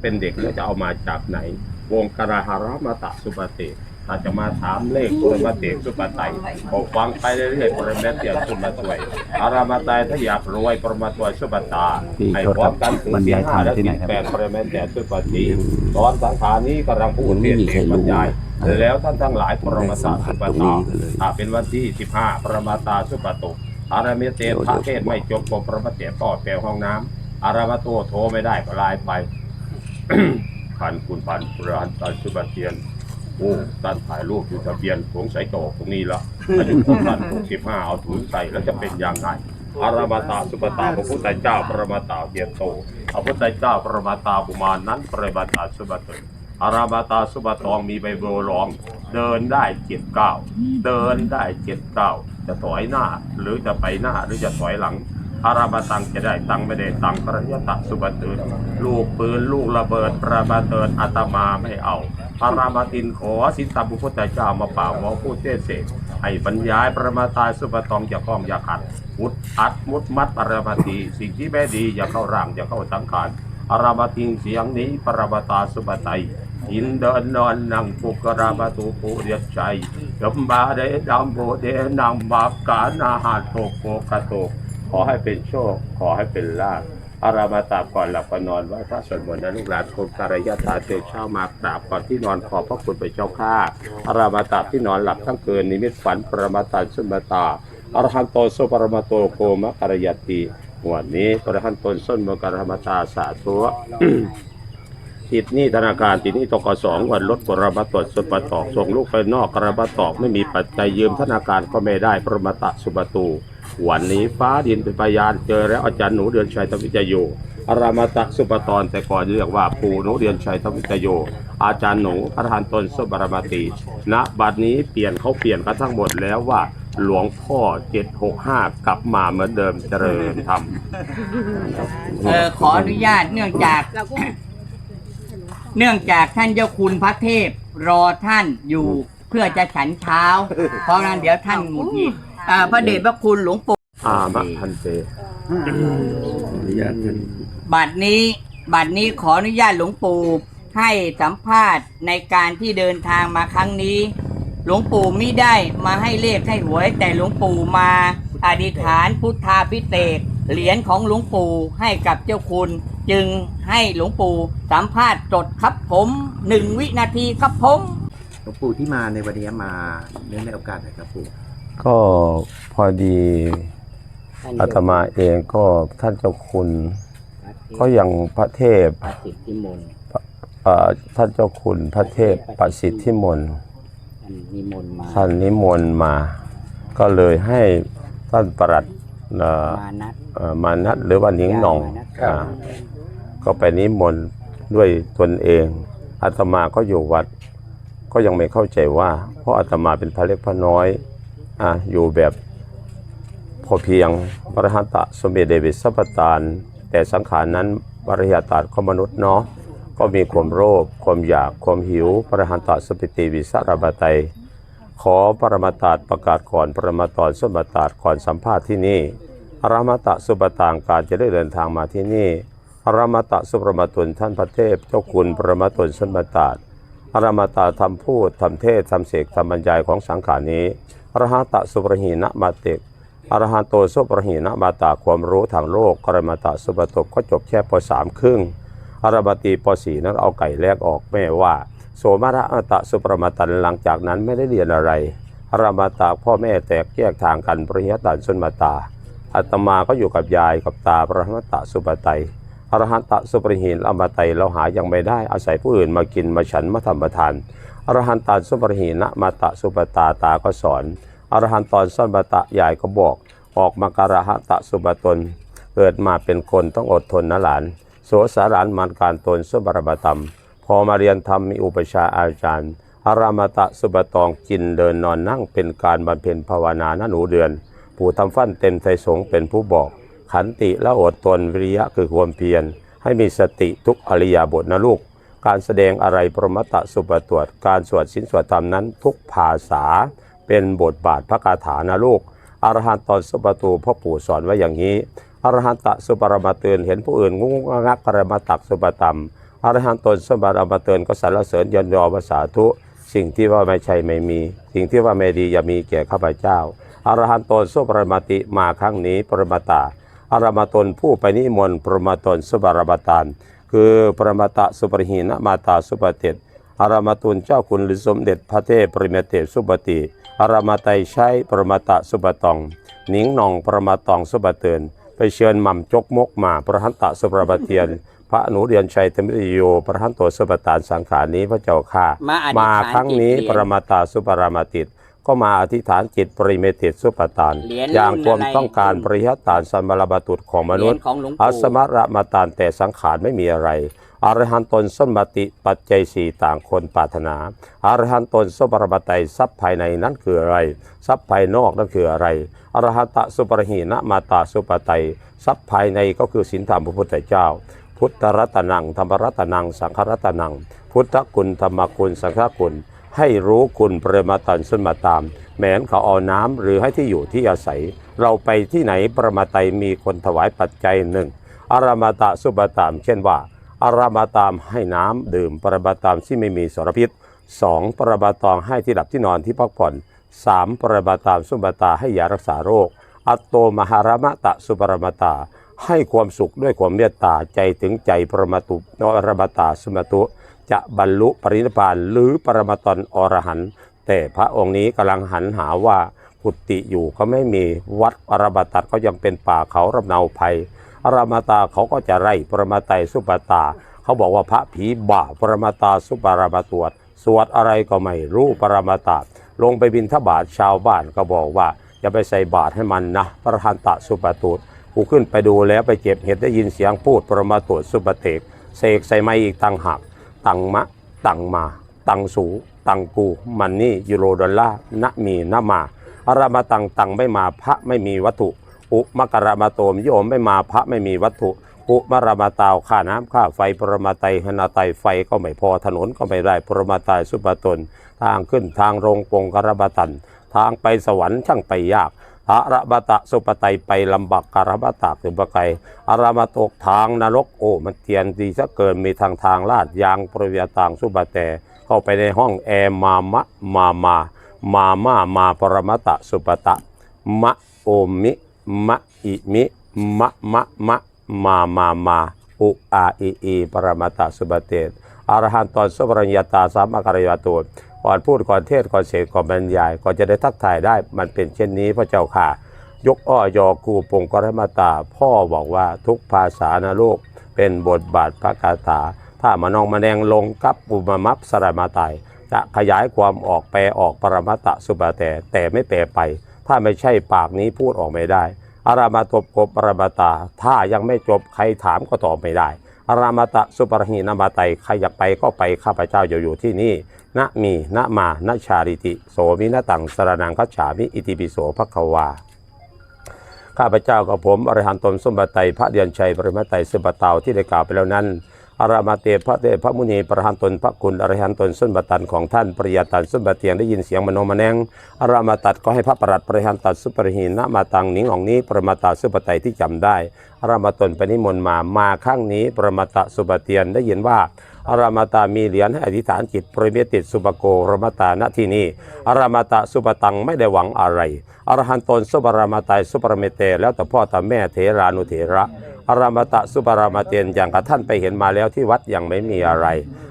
เป็นเด็กแล้วจะเอามาจากไหน วงกราหารมาตะสุปฏิถ้าจะมาถามเลขปรมาเตสุปไตยบอกฟังไปเรื่อยๆปรมาเตียสุมาตวยอารามาตายถ้าอยากรวยปรมาตวยสุปตาพี่ให้โทษพร้คอรัมบกันถึงบรรสี่ยายห้าธรรมและที่ไหนสิบครับแปดปรมาเตียสุปฏิตอนสังขารนี้กำลังพูดเทศน์เทศน์บรรยายแล้วท่านทั้งหลายปรมาตาสุปตาถ้าเป็นวันที่สิบห้าปรมาตาสุปตุอารามเตพระเทศน์ไม่จบก็ปรมาเตก็แปลห้องน้ำอารามโตโทรไม่ได้ก็ไลน์ไป พันคุณพันปราณตันสุบเทียน โอ้ตันถ่ายรูปอยู่ทะเบียนสงสัยจะออกตรงนี้ละอายุของท่านหกสิบห้าเอาถุงใส่แล้วจะเป็นยังไงอารามตาสุปตาพระพุทธเจ้าปรมาตาเบียนโตพระพุทธเจ้าปรมาตากุมารนั้นปรมาตาสุปตนอารามตาสุปตองมีใบโบรอง เดินได้เจ็ดเก้าเดินได้เจ็ดเก้าจะถอยหน้า หรือจะไปหน้าหรือจะถอยหลัง อารามาตังจะได้ตังไม่ได้ตังปริยตะสุบัติลูกปืนลูกระเบิดประมาเตินอาตมาไม่เอาอารามาตินขอสินตบุพุทธเจ้ามาเป่าหมอพูดเทศเสกให้บรรยายประมาตายสุปตองอย่าคล้องอย่าขัดมุดอัดมุดมัดปรมาตีสิ่งที่ไม่ดีอย่าเข้าร่างอย่าเข้าสังขารอารามาติงเสียงนี้ปรมาตาสุปไตยอินเดินนอนนั่งปุกรามาตุปุเรียใจยมบาเดดัมโบเดนังบาปกานาหาโตโกกะโต ขอให้เป็นโชค ขอให้เป็นลาภอารามาตาก่อนหลับก่อนนอนไหว่าพระสวดมนต์นะลูกหลานคนการยะตาเตเช้ามากราบก่อนที่นอนขอพระคุณไปเจ้าข้าอารามาตาที่นอนหลับทั้งคืนนิมิตฝันปรมาตาสุมาตาอรหันโตโสปรมาโตโกมะการยติวันนี้อรหันตนส้นมกรมาตาสาธุติดหนี้ธนาคารติดหนี้ตกสองวันลดกระบาตรสุปตอกส่งลูกไปนอกกระบาตอกไม่มีปัจจัยยืมธนาคารก็ไม่ได้ประมาตะสุปตู วันนี้ฟ้าดินเป็นพยานเจอแล้วอาจารย์หนูเดือนชัยทวิจโยอารามาตะสุปตอนแต่ก่อนเรียกว่าปู่หนูเดือนชัยทวิจโย อาจารย์หนูพระทานตนสุบารมาตีณบัดนี้เปลี่ยนเขาเปลี่ยนกันทั้งหมดแล้วว่าหลวงพ่อ 765 กลับมาเหมือนเดิมเจริญธรรมเออขออนุญาตเนื่องจาก เนื่องจากท่านเจ้าคุณพระเทพรอท่านอยู่เพื่อจะฉันเช้า เพราะงั้นเดี๋ยวท่านหมุดหงิด อ่าพระเดชพระคุณหลวงปู่อามะพันเตอนุญาตท่านบัดนี้บัดนี้ขออนุญาตหลวงปู่ให้สัมภาษณ์ในการที่เดินทางมาครั้งนี้ หลวงปู่ไม่ได้มาให้เลขให้หวย แต่หลวงปู่มาอธิษฐานพุทธาพิเศษกเหรียญของหลวงปู่ให้กับเจ้าคุณ จึงให้หลวงปู่สัมภาษณ์จดครับผมหนึ่งวินาทีครับผม หลวงปู่ที่มาในวันนี้มาเนื่องในโอกาสอะไรครับปู่ ก็พอดีอาตมาเองก็ท่านเจ้าคุณ ก็ยังพระเทพประสิทธิมนต์เอ่อท่านเจ้าคุณพระเทพประสิทธิมนต์นิมนต์มาท่านนิมนต์มา ก็เลยให้ท่านประหลัดเอ่อมานัดเอ่อมานัดหรือว่าหนิงหน่องมานัดอ่าก็ไปนิมนต์ด้วยตนเองอาตมาก็อยู่วัด ก็ยังไม่เข้าใจว่า เพราะอาตมาเป็นพระเล็กพระน้อย ออยู่แบบพอเพียงพระหันตะสมเด็จเดวิดสัพตาน แต่สังขารนั้นวริยาตาของมนุษย์เนาะก็มีความโลภความอยากความหิวพระหันตะสปิติวิสารบาไตยขอปรมาตาประกาศก่อนปรมาตอนสมบัตาก่อนสัมภาษณ์ที่นี่อรามตะสุปตางการจะได้เดินทางมาที่นี่อรามตะสุปรมาตุนท่านพระเทพเจ้าคุณปรมาตุนสมบัตาดอรามตะทำพูดทำเทศทำเสกทำบรรยายของสังขารนี้ อรหัตะสุปรหีนะมาเตกอรหันโตสุปรหีนะมาตาความรู้ทางโลกอรามตะสุปตกก็จบแค่ปสามครึ่งอรามตีปสี่นั้นเอาไก่แลกออกแม่ว่า โสมระอัตตะสุปรมาตันหลังจากนั้นไม่ได้เรียนอะไรอรามตะพ่อแม่แตกแยกทางกันปริยตันสุนมาตาอาตมาก็อยู่กับยายกับตาพระหันตะสุปไตยอรหันตะสุปริหินอมไตยเราหายังไม่ได้อาศัยผู้อื่นมากินมาฉันมาทำประทาน อรหันตะสุปริหินะมาตะสุปตาตาก็สอนอรหันตอนซ่อนบตะยายก็บอก ออกมาการะหัตะสุปตน เกิดมาเป็นคนต้องอดทนนะหลาน โสสารานมันการตนสุบรบตมพอมาเรียนธรรมมีอุปชาอาจารย์ อารามตะสุบตองกินเดินนอนนั่งเป็นการบำเพ็ญภาวนาหน้าหนูเดือน ผู้ทำฟันเต็มใจสงเป็นผู้บอก ขันติและอดทนวิริยะคือความเพียร ให้มีสติทุกอริยาบทนะลูก การแสดงอะไรปรมตตสุปตรวจการสวดสินสวดธรรมนั้น ทุกภาษาเป็นบทบาทพระคาถานะลูกอรหันตสุปตูพ่อปู่สอนไว้อย่างนี้อรหันตสุปรมาเตือนเห็นผู้อื่นงุ้งงักกระมาตักสุปตัมอรหันตนสมบัติอมตะก็สรรเสริญยนยอภาษาธุสิ่งที่ว่าไม่ใช่ไม่มี สิ่งที่ว่าไม่ดีอย่ามีแก่ข้าพเจ้าอรหันตสุปรมาติมาครั้งนี้ปรมาตาอรมาตนผู้ไปนิมนต์ปรมาตนสุบารมาตาน คือปรมาตะสุปรหินะมาตาสุปเตตอารมาตุนเจ้าคุณหรือสมเด็จพระเทพปริเมเตสุปติอารมาไตใช้ปรมาตะสุปตองหนิงหนองปรมาตองสุปเตือนไปเชิญหม่ำจกมกมาประหันตะสุปรมาเทียน พระหนูเรียนชัยธรรมิโยประหันโตสุปตานสังขารนี้พระเจ้าค่ะมาอธิษฐานครั้งนี้จิตเหรียญปรมาตาสุปรามาติต ก็มาอธิษฐานจิตปริเมติสุปตานเหรียญอย่างรุ่นความอะไรต้องการปริยัตานสัมมาลบตุตของมนุษย์เหรียญของหลวงปู่อัสมระมาตานแต่สังขารไม่มีอะไรอรหันตนสมบัติปัจจัยสี่ต่างคนปรารถนาอรหันตนสปรมาไตยทรัพย์ภายในนั้นคืออะไร ทรัพย์ภายนอกนั่นคืออะไรอรหันตะสุปรหีนะมาตาสุปไตยทรัพย์ภายในก็คือศีลธรรมพระพุทธเจ้า พุทธรัตนังธรรมรัตนัง สังฆรัตนัง พุทธคุณธรรมคุณสังฆคุณ ให้รู้คุณปรมาตันสุมาตาม แม้นเขาเอาน้ำหรือให้ที่อยู่ที่อาศัย เราไปที่ไหนปรมาไตยมีคนถวายปัจจัยหนึ่งอารามาตะสุปตาม เช่นว่าอารามาตามให้น้ำดื่มปรมาตามที่ไม่มีสารพิษสองปรมาตองให้ที่หลับที่นอนที่พักผ่อนสามปรมาตามสุปตาให้ยารักษาโรค อัตโตมหารมตะสุปรมาตา ให้ความสุขด้วยความเมตตาใจถึงใจปรมาตุนอรมาตาสุมาตุ จะบรรลุปรินิพพานหรือปรมาตนอรหันต์แต่พระองค์นี้กำลังหันหาว่ากุฏิอยู่เขาไม่มีวัดอรมาตัดก็ยังเป็นป่าเขารำเนาภัยอรมาตาเขาก็จะไล่ปรมาไตยสุปตา เขาบอกว่าพระผีบ่าปรมาตาสุปรมาตวจสวดอะไรก็ไม่รู้ปรมาตาลงไปบินทบาทชาวบ้านก็บอกว่าอย่าไปใส่บาตรให้มันนะประธานตะสุปตุตกูขึ้นไปดูแล้วไปเก็บเห็ดได้ยินเสียงพูดปรมาตวจสุปเตกเสกใส่ไม้อีกตังหัก ตังมะ ตังมา ตังสู ตังกู มันนี่ยูโรดอลลาร์นมีนมาอารามาตังตังไม่มาพระไม่มีวัตถุ อุมกรามาโตมโยมไม่มาพระไม่มีวัตถุอุมรามาตาวค่าน้ำค่าไฟปรมาไตหนาไตไฟก็ไม่พอถนนก็ไม่ได้ปรมาไตสุปตน ทางขึ้นทางลงปงกรบตัน ทางไปสวรรค์ช่างไปยาก พระบตะสุปไตยไปลำบากการบตะถึงปะไกอารามาตกทางนรกโอ้มันเทียนดีซะเกินมีทางทางลาดยางปริยต่างสุบะแต่เข้าไปในห้องแอร์มามะมามามามามาปรมตะสุปตะมะโอมิมะอิมิมะมะมะมามามาอุอาอีอีปรมาตาสุบเตอรหันตอนสุปรัญญาตาสามการยาตู ก่อนพูดก่อนเทศก่อนเสกก่อนบรรยายก่อนจะได้ทักทายได้มันเป็นเช่นนี้พระเจ้าค่ะ ยกอ้อยอคูปงกรมาตา พ่อบอกว่าทุกภาษาในโลก เป็นบทบาทพระคาถา ถ้ามานองมาแดงลงกับอุมมัปสรมาตายจะขยายความออกแปลออกปรมาตะสุปแต่แต่ไม่แปลไป ถ้าไม่ใช่ปากนี้พูดออกไม่ได้อารามาตบกบปรมาตา ถ้ายังไม่จบใครถามก็ตอบไม่ได้อารามาตะสุปรหีนามาไตใครอยากไปก็ไปข้าพเจ้าอยู่อยู่ที่นี่ นะมีนะมานะชาริติ โสมินะตังสรนังคัจฉามิอิติปิโสภควา ข้าพเจ้ากับผมอรหันตนสมบัติไตพระเดียนชัยปริมาไตสุบะเตาที่ได้กล่าวไปแล้วนั้น อารามาเตพระเตพระมุนีประหานตนพระคุณอรหันตนสุนบัตันของท่านปริยตันสุนบัตเตียงได้ยินเสียงมโนมแนงอารามาตัดก็ให้พระประหลัดปริหันตัดสุปริหินะมาตังหนิงของนี้ปรมาตาสุปไตยที่จำได้อารามาตนไปนิมนต์มามาข้างนี้ปรมาตะสุปเตียนได้ยินว่าอารามาตามีเหรียญให้อธิษฐานจิตปริเมติดสุปโกรมาตาณที่นี้อารามาตะสุปตังไม่ได้หวังอะไรอรหันตนสุปรามาตายสุปรเมเต แล้วแต่พ่อแต่แม่เถรานุเถระ อารามตะสุปรามเตียนอย่างกับท่านไปเห็นมาแล้วที่วัดยังไม่มีอะไร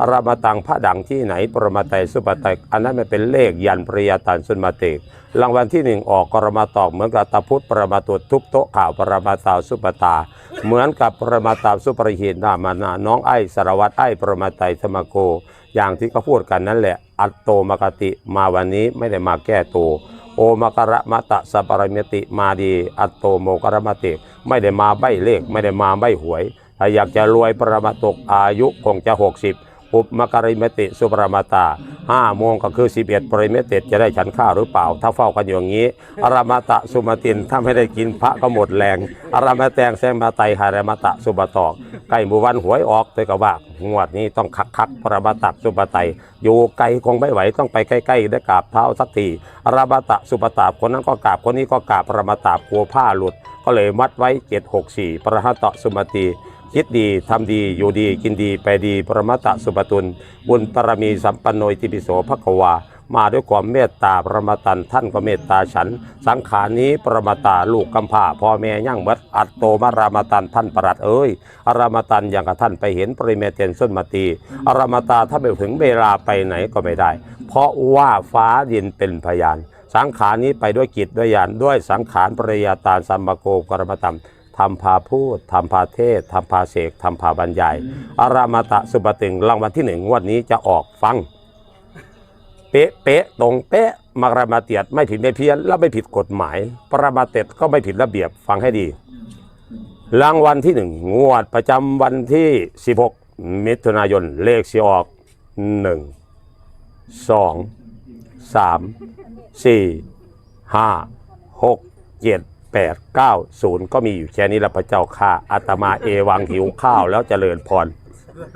อารามตังพระดังที่ไหนปรมาไตสุปไตอันนั้นมันเป็นเลขยันปริยาตันสุนมาเตกรางวัลที่หนึ่งออกกรมาตอกเหมือนกับตาพุทธปรมาตุทุบโต๊ะข่าวปรมาตาสุปตา เหมือนกับปรมาตาสุปริหินนามานาน้องไอ้สารวัตรไอ้ปรมาไตยธรรมโก อย่างที่เขาพูดกันนั่นแหละ อัตโตมกติมาวันนี้ไม่ได้มาแก้ตัว โอมกระมะตะสัปรมิติมาดี อัตโตโมกรมติ ไม่ได้มาใบเลข ไม่ได้มาใบหวย ถ้าอยากจะรวยประมาตกอายุคงจะ 60 อุปมกริมติสุปรมาตา ห้าโมงก็คือ 11ปริเมติจะได้ฉันข้าวหรือเปล่า ถ้าเฝ้ากันอย่างนี้อารามตะสุมาตินถ้าไม่ได้กินพระก็หมดแรงอารามแตงแซงมาไตหารามตะสุบตอกใกล้หมู่วันหวยออกเลยก็ว่างวดนี้ต้องคักคักๆปรมาตะสุปไตอยู่ไกลคงไม่ไหวต้องไปใกล้ๆได้กราบเท้าสักทีอารามตะสุปตาคนนั้นก็กราบคนนี้ก็กราบปรมาตะกลัวผ้าหลุด ก็เลยมัดไว้764ปรหัตตะสุมาตี คิดดีทำดีอยู่ดีกินดีไปดีปรมัตตสุปตุลบุญปรมีสัมปันโนติปิโสภควา มาด้วยความเมตตาประมาตันท่านก็เมตตาฉัน สังขารนี้ประมาตาลูกกำพร้าพ่อแม่ย่างเมดอัตโตมารามาตันท่านประหลัดเอ้ยอารามาตันอย่างกับท่านไปเห็นปริเมเตนส้นมาตีอารามาตาถ้าไปถึงเวลาไปไหนก็ไม่ได้ เพราะว่าฟ้าดินเป็นพยาน สังขารนี้ไปด้วยกิจด้วยญาณด้วยสังขารปริยาตาสัมมโกกรมตร รมทำพาพูดทำพาเทศทำพาเสกทำพาบรรยายอารามาตะสุปติงรางวัลที่หนึ่งงวดนี้จะออกฟัง เป๊ะเป๊ะตรงเป๊ะมารมาเตียดไม่ผิดไม่เพี้ยนและไม่ผิดกฎหมาย ปรมาเตดก็ไม่ผิดระเบียบฟังให้ดี รางวัลที่หนึ่งงวดประจำวันที่ 16 มิถุนายนเลขสีออก 1 2 3 4 5 6 7 8 9 0 ก็มีอยู่แค่นี้ละพระเจ้าค่ะอาตมาเอวังหิวข้าวแล้วเจริญพร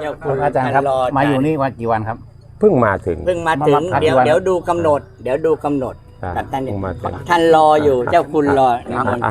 เจ้าคคุรับณอาจารย์ครับท่นมาอยู่นี่วันกี่วันครับ เพิ่งมาถึงเพิ่งมาถึงมาพักเดี๋ยวกี่วันเดี๋ยวดูกำหนด เดี๋ยวดูกำหนดอ่ากับท่านเพิ่งมาถึง ท่านรออยู่เจ้าคุณรอ อะ